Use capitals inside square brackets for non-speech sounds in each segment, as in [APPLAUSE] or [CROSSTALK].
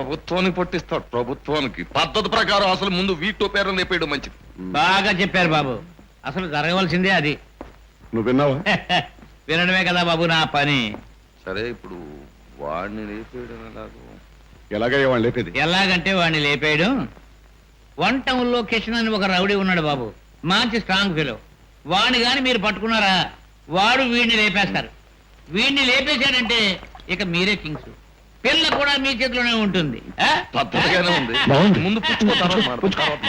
ప్రభుత్వానికి పట్టిస్తాడు. ప్రభుత్వానికి. పద్ధతి ప్రకారం అసలు ముందు వీటో పేరు లేపేయడం మంచిది. బాగా చెప్పారు బాబు. అసలు జరగవలసిందే అది. నువ్వు విన్నావా? వినడమే కదా బాబు నా పని. సరే ఇప్పుడు వాడిని లేపేయడం ఎలాగో? ఎలాగయ్యా వాళ్ళు లేపేది? ఎలాగంటే వాడిని లేపేయడం? వన్ టౌన్లో కిషన్ అని ఒక రౌడీ ఉన్నాడు బాబు. మంచి స్ట్రాంగ్ ఫీలో. వాడిని గాని మీరు పట్టుకున్నారా? వాడు వీడిని లేపేస్తారు. వీడిని లేపేశాడంటే ఇక మీరే కింగ్స్. పిల్ల కూడా మీ చేతిలోనే ఉంటుంది. ఆ? పద్ధతిగానే ఉంది. [LAUGHS] బాగుంది. ముందు పుచ్చుకో తర్వాత మాట్లాడు, బాబు.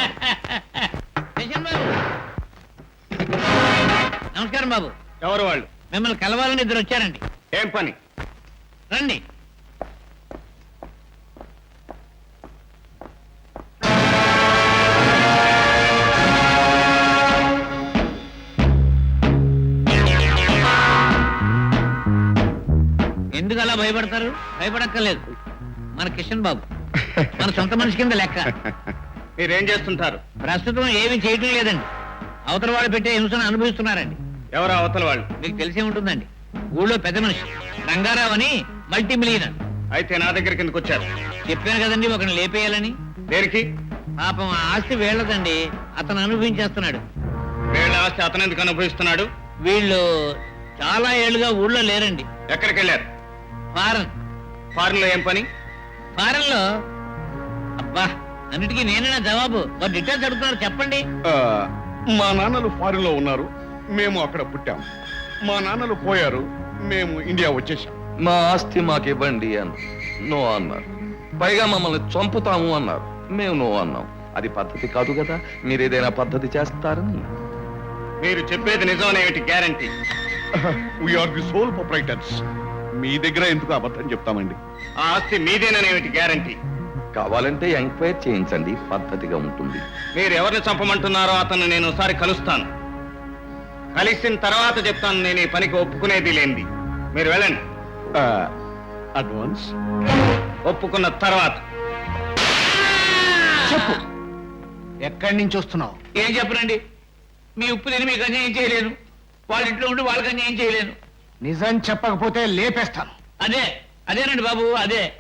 నమస్కారం బాబు. ఎవరు వాళ్ళు? మిమ్మల్ని కలవాలని ఇద్దరు వచ్చారండి. ఏం పని? రండి. ఎందుకు అలా భయపడతారు? భయపడక్కర్లేదు. మన కిషన్ బాబు మన సొంత మనిషి కింద లెక్క. మీరేం చేస్తుంటారు? ప్రస్తుతం ఏమీ చేయటం లేదండి. అవతల వాళ్ళు పెట్టే హింసను అనుభవిస్తున్నారండి. ఎవరు అవతల వాళ్ళు? మీకు తెలిసే ఉంటుందండి. ఊళ్ళో పెద్ద మనిషి. రంగారావు అని మల్టీ మిలియనర్ అయితే నా దగ్గరికి ఎందుకు వచ్చారు? చెప్పాను కదండి ఒకరిని లేపేయాలని. దేనికి? పాపం ఆ ఆస్తి వీళ్ళదండి. అతను అనుభవించేస్తున్నాడు. వీళ్ళ ఆస్తి అతను ఎందుకు అనుభవిస్తున్నాడు? వీళ్ళు చాలా ఏళ్ళుగా ఊళ్ళో లేరండి. ఎక్కడికి వెళ్ళారు ఫారెన్ ఫారెన్లో ఏం పని? ఫారెన్లో అబ్బా అన్నిటికీ నేనేనా జవాబు. మరి డీటెయిల్స్ అడుగుతున్నారు చెప్పండి. మా నాన్నలు ఫారిన్లో ఉన్నారు. మేము అక్కడ పుట్టాం. మా నాన్నలు పోయారు. మేము ఇండియా వచ్చేసాం మా ఆస్తి మాకు ఇవ్వండి అని నో అన్నారు. పైగా మమ్మల్ని చంపుతాము అన్నారు. మేము నో అన్నాం. అది పద్ధతి కాదు కదా. మీరు ఏదైనా పద్ధతి చేస్తారని. మీరు చెప్పేది నిజం ఏమిటి guarantee we are the sole proprietors మీ దగ్గర ఎందుకు అబద్ధం చెప్తామండి? ఆ ఆస్తి మీదేననేమిటి గ్యారంటీ? కావాలంటే ఎంక్వైరీ చేయించండి పద్ధతిగా ఉంటుంది. మీరు ఎవరిని చంపమంటున్నారో అతను నేను ఒకసారి కలుస్తాను. కలిసిన తర్వాత చెప్తాను నేను ఈ పనికి ఒప్పుకునేది లేనిది. మీరు వెళ్ళండి. అడ్వాన్స్? ఒప్పుకున్న తర్వాత. చెప్పు. ఎక్కడి నుంచి వస్తున్నావు? ఏం చెప్పరండి మీ ఉప్పు తిని మీకు అన్యాయం చేయలేను. వాళ్ళ ఇంట్లో ఉండి వాళ్ళకి అన్యాయం చేయలేను. నిజం చెప్పకపోతే లేపేస్తాను. అదే అదేనండి బాబు అదే.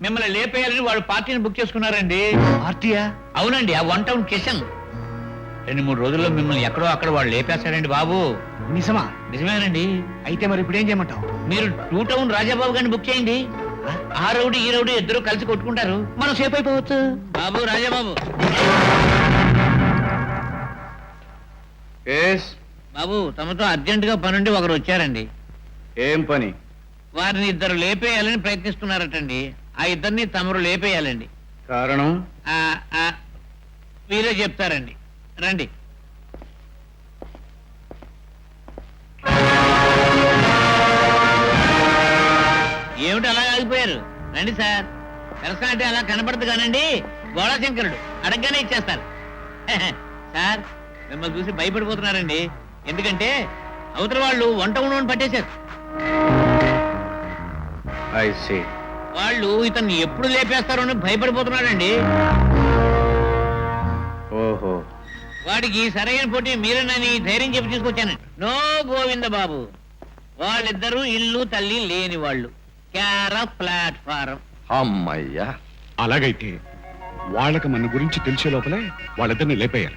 మిమ్మల్ని లేపేయాలని వాళ్ళు పార్టీని బుక్ చేసుకున్నారండి. పార్టీయా? అవునండి ఆ వన్ టౌన్ కిషన్. రెండు మూడు రోజుల్లో మిమ్మల్ని ఎక్కడో అక్కడ వాళ్ళు లేపేస్తారండి బాబు. నిజమా? నిజమేనండి. అయితే మరి ఇప్పుడు ఏం చేయమంటావు? మీరు టూ టౌన్ రాజాబాబు గారిని బుక్ చేయండి. ఆ? రౌడీ ఈ రౌడీ ఇద్దరు కలిసి కొట్టుకుంటారు. మనం సేఫ్ అయిపోవచ్చు. బాబు రాజాబాబు. బాబు తమతో అర్జెంట్గా పనుండి ఒకరు వచ్చారండి. ఏం పని? వారిని ఇద్దరు లేపేయాలని ప్రయత్నిస్తున్నారటండి. ఆ ఇద్దరిని తమరు లేపేయాలండి. కారణం? ఆ, ఆ, మీరే చెప్తారండి. రండి. ఏమిటి అలా ఆగిపోయారు? రండి సార్. పెరసనాటి అలా కనపడదు కానండి. గోళాశంకరుడు అడగగానే ఇచ్చేస్తారు. [LAUGHS] సార్ మిమ్మల్ని చూసి భయపడిపోతున్నారండి. ఎందుకంటే అవతల వాళ్ళు వంట ఉండవని పట్టేశారు. ఐ సీ వాళ్ళు ఇతన్ని ఎప్పుడు లేపేస్తారో అని భయపడిపోతున్నాడండి ఓహో. వాడికి సరైన పోటీ మీరేనని ధైర్యం చెప్పి తీసుకొచ్చాను. నో గోవింద బాబు. వాళ్ళిద్దరూ ఇల్లు తల్లి లేని వాళ్ళు. క్యార ప్లాట్ఫారం. అమ్మయ్యా. అలాగైతే వాళ్ళకి మన గురించి తెలిసే లోపలే వాళ్ళిద్దరిని లేపేయాలి.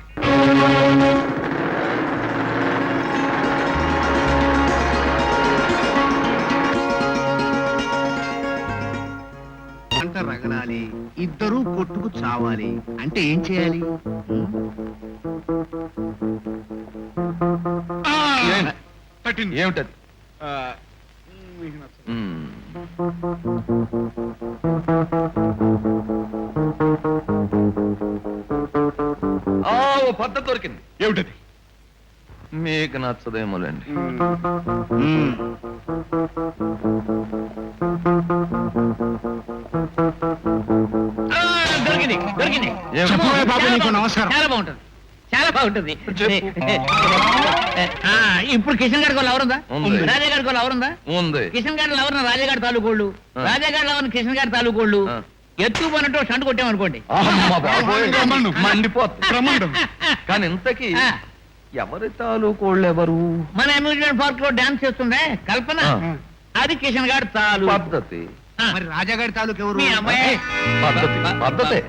రగడాలి ఇద్దరూ కొట్టుకు చావాలి. అంటే ఏం చేయాలి? ఏమిటది? ఆ, మీకు నచ్చదు. మ్మ్. ఆ, ఓ పద్ధతి దొరికింది. ఏమిటది? మీకు నచ్చదేమోలేండి. దొరికింది చాలా నమస్కారం. చాలా బాగుంటుంది చాలా బాగుంటుంది చెప్పు. ఆ, ఇప్పుడు కిషన్ గారికి ఎవరుందా ఉంది. రాజా గారికి ఎవరుందా ఉంది కిషన్ గారి ఎవరిన రాజాగారి తాలూకోళ్ళు ఆ. రాజాగారి ఎవరిన కిషన్ గారి తాలూకోళ్ళు. ఎత్తు పన్నట్టు షంట్ కొట్టామనుకోండి. కానీ ఇంతకీ. ఎవరి తాలూకోళ్ళు ఎవరు మన అమ్యూజ్మెంట్ పార్క్లో డాన్స్ చేస్తుండే కల్పన. అది కిషన్ గారి తాలూ పద్ధతి. మరి రాజాగారి తాలూకు ఎవరు? మీ అమ్మాయి. పద్ధతి పద్ధతే.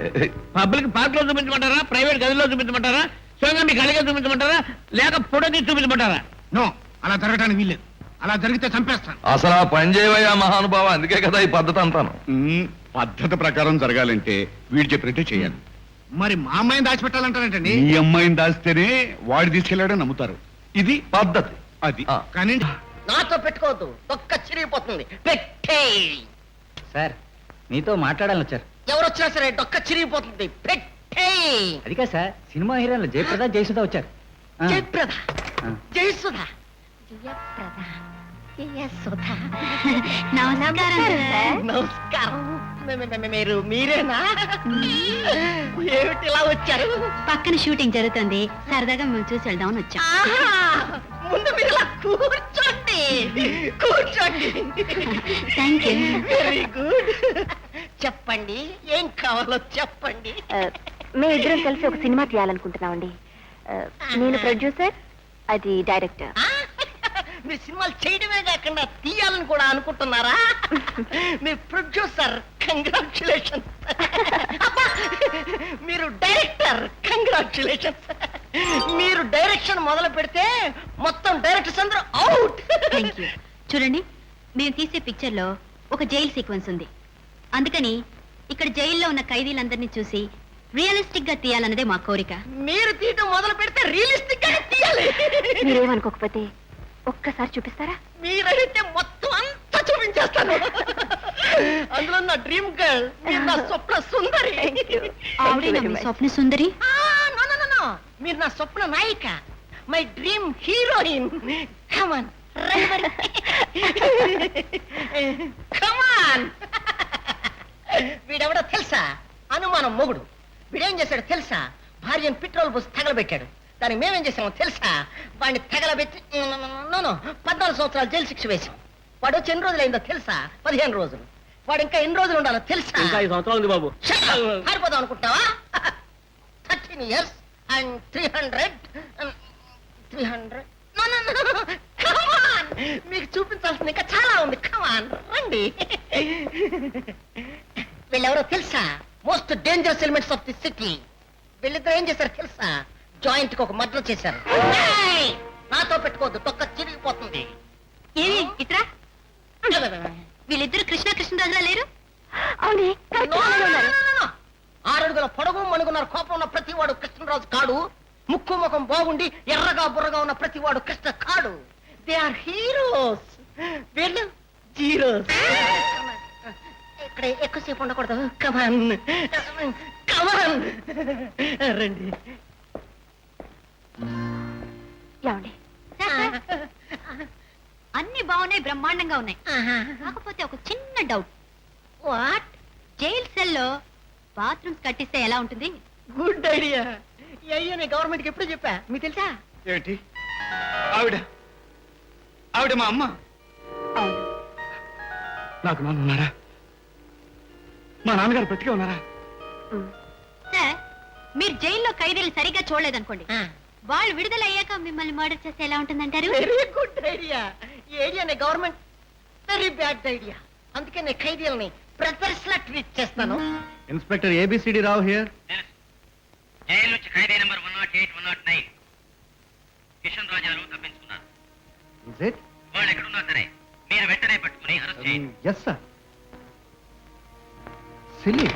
పబ్లిక్ పార్క్లో చూపించమంటారా? ప్రైవేట్ గదిలో చూపించమంటారా? స్వయంగా మీ కళగా చూపించమంటారా? లేక ఫోటో తీసి చూపించమంటారా? నో అలా జరగటానికి వీల్లేదు. అలా జరిగితే చంపేస్తాను. అసలు ఆ పని చేయవయ్యా మహానుభావ అందుకే కదా ఈ పద్ధతి మ్మ్, పద్ధతి ప్రకారం జరగాలంటే వీడు చెప్పినట్టే చేయాలి. మరి మా అమ్మాయిని దాచిపెట్టాలంటారంటండి? ఈ అమ్మాయిని దాస్తేనే వాడు తీసుకెళ్ళాడని నమ్ముతారు. ఇది పద్ధతి. అది. ఆ. కానీ నాతో పెట్టుకోవద్దు. ఒక్క చిరిగిపోతుంది. పెట్టే సార్ మీతో మాట్లాడాలని వచ్చారు. ఎవరు వచ్చినా సరే డొక్క చిరిగిపోతుంది. పెట్టే! అది కాదు సార్ సినిమా హీరోయిన్లు జయప్రద జయసుధ వచ్చారు. ఆ, జయప్రద ఆ. జయసుధ. జయప్రద జయసుధ. నమస్కారం సార్. నమస్కారం. మే- మే- మే- మీరు మీరేనా? ఏమిటి ఇలా వచ్చారు? పక్కన షూటింగ్ జరుగుతుంది. సరదాగా మేము చూసి వెళ్దామని వచ్చాం. ఆహా! ముందు మీరు ఇలా కూర్చోండి. కూర్చోండి. థ్యాంక్ యూ వెరీ గుడ్ చెప్పండి ఏం కావాలో చెప్పండి. మేము ఇద్దరం కలిసి ఒక సినిమా తీయాలనుకుంటున్నామండి. నేను ప్రొడ్యూసర్ అది డైరెక్టర్. ఆ? మీరు సినిమాలు చేయడమే కాకుండా తీయాలని కూడా అనుకుంటున్నారా? మీ ప్రొడ్యూసర్ కంగ్రాచులేషన్ [LAUGHS] మీరు డైరెక్టర్ కంగ్రాచులేషన్ మీరు డైరెక్షన్ మొదలు పెడితే మొత్తం డైరెక్టర్స్ అందరూ అవుట్ థ్యాంక్ యూ చూడండి మేము తీసే పిక్చర్లో ఒక జైల్ సీక్వెన్స్ ఉంది. అందుకని ఇక్కడ జైల్లో ఉన్న ఖైదీలందరినీ చూసి రియలిస్టిక్గా తీయాలన్నదే మా కోరిక. మీరు తీయడం మొదలు పెడితే రియలిస్టిక్గా తీయాలి. మీరేమనుకోకపోతే ఒక్కసారి చూపిస్తారా? మీరైతే మొత్తం అంతా చూపించేస్తాను. అందులో నా డ్రీమ్ గర్ల్ నా స్వప్న సుందరి. ఆవిడేనా మీ స్వప్న సుందరి? మీరు నా స్వప్న నాయిక. My dream heroine come on come on వీడెవడో తెలుసా? అనుమానం మొగుడు. వీడేం చేశాడు తెలుసా? భార్యను పెట్రోల్ పోసి తగలబెట్టాడు. దానికి మేమేం చేసామో తెలుసా? వాడిని తగలబెట్టి నో పద్నాలుగు సంవత్సరాలు జైలు శిక్ష వేశాం. వాడు వచ్చి ఎన్ని రోజులైందో తెలుసా? పదిహేను రోజులు. వాడు ఇంకా ఎన్ని రోజులు ఉండాలో తెలుసా? ఇంకా ఐదు సంవత్సరాలు ఉంది బాబు! పారిపోదాం అనుకుంటున్నావా? [LAUGHS] Thirteen years. And three hundred three hundred మీకు చూపించాల్సింది ఇంకా చాలా ఉంది. కమాన్ రండి. వీళ్ళెవరో తెలుసా? Most dangerous elements of the city వీళ్ళిద్దరు ఏం చేశారు తెలుసా? జాయింట్కి ఒక మర్డర్ చేశారు! నాతో పెట్టుకోవద్దు. తొక్క చిరిగిపోతుంది. ఏమి ఇట్రా వీళ్ళిద్దరు కృష్ణ కృష్ణరాజులా లేరు? అవునే ఆరడుగుల పొడవు మణుగున్నారు కోపం ఉన్న ప్రతివాడు కృష్ణరాజు కాడు. ముక్కు ముఖం బాగుండి ఎర్రగా బుర్రగా ఉన్న ప్రతివాడు కృష్ణ కాడు. దే ఆర్ హీరోస్ వీళ్ళు. జీరోస్. ఇక్కడ ఎక్కువసేపు ఉండకూడదు. కమాన్ కమాన్ రండి. ఏమండి? అన్ని బాగున్నాయి బ్రహ్మాండంగా ఉన్నాయి. కాకపోతే ఒక చిన్న డౌట్ వాట్ జైల్ సెల్లో బాత్రూమ్స్ కట్టిస్తే ఎలా ఉంటుంది? Good idea. ఈ అయ్యని గవర్నమెంట్కి ఎప్పుడు చెప్పా? మీకు తెలుసా? ఏమిటి? ఆవిడ. ఆవిడ మా అమ్మ. అవును. నాకు నాన్న ఉన్నారా? మా నాన్నగారు బ్రతికే ఉన్నారా? సార్ మీరు జైల్లో ఖైదీలు సరిగ్గా చూడలేదనుకోండి. వాళ్ళు విడుదల అయ్యాక మిమ్మల్ని మర్డర్ చేస్తే ఎలా ఉంటుందంటారు? వెరీ గుడ్ ఐడియా ఈ ఐడియాని గవర్నమెంట్. వెరీ బ్యాడ్ ఐడియా అందుకే నేను ఖైదీలని బ్రదర్స్ లా ట్రీట్ చేస్తాను. Inspector ABCD Rao here jail నుంచి ఖైదీ number one not eight one not nine. Kishan రాజాలు తప్పించుకున్నారు. ఇస్ ఇట్ వాళ్ళు ఎక్కడున్నా సరే మీరు వెంటనే పట్టుకుని అరెస్ట్ చేయండి. Yes sir silly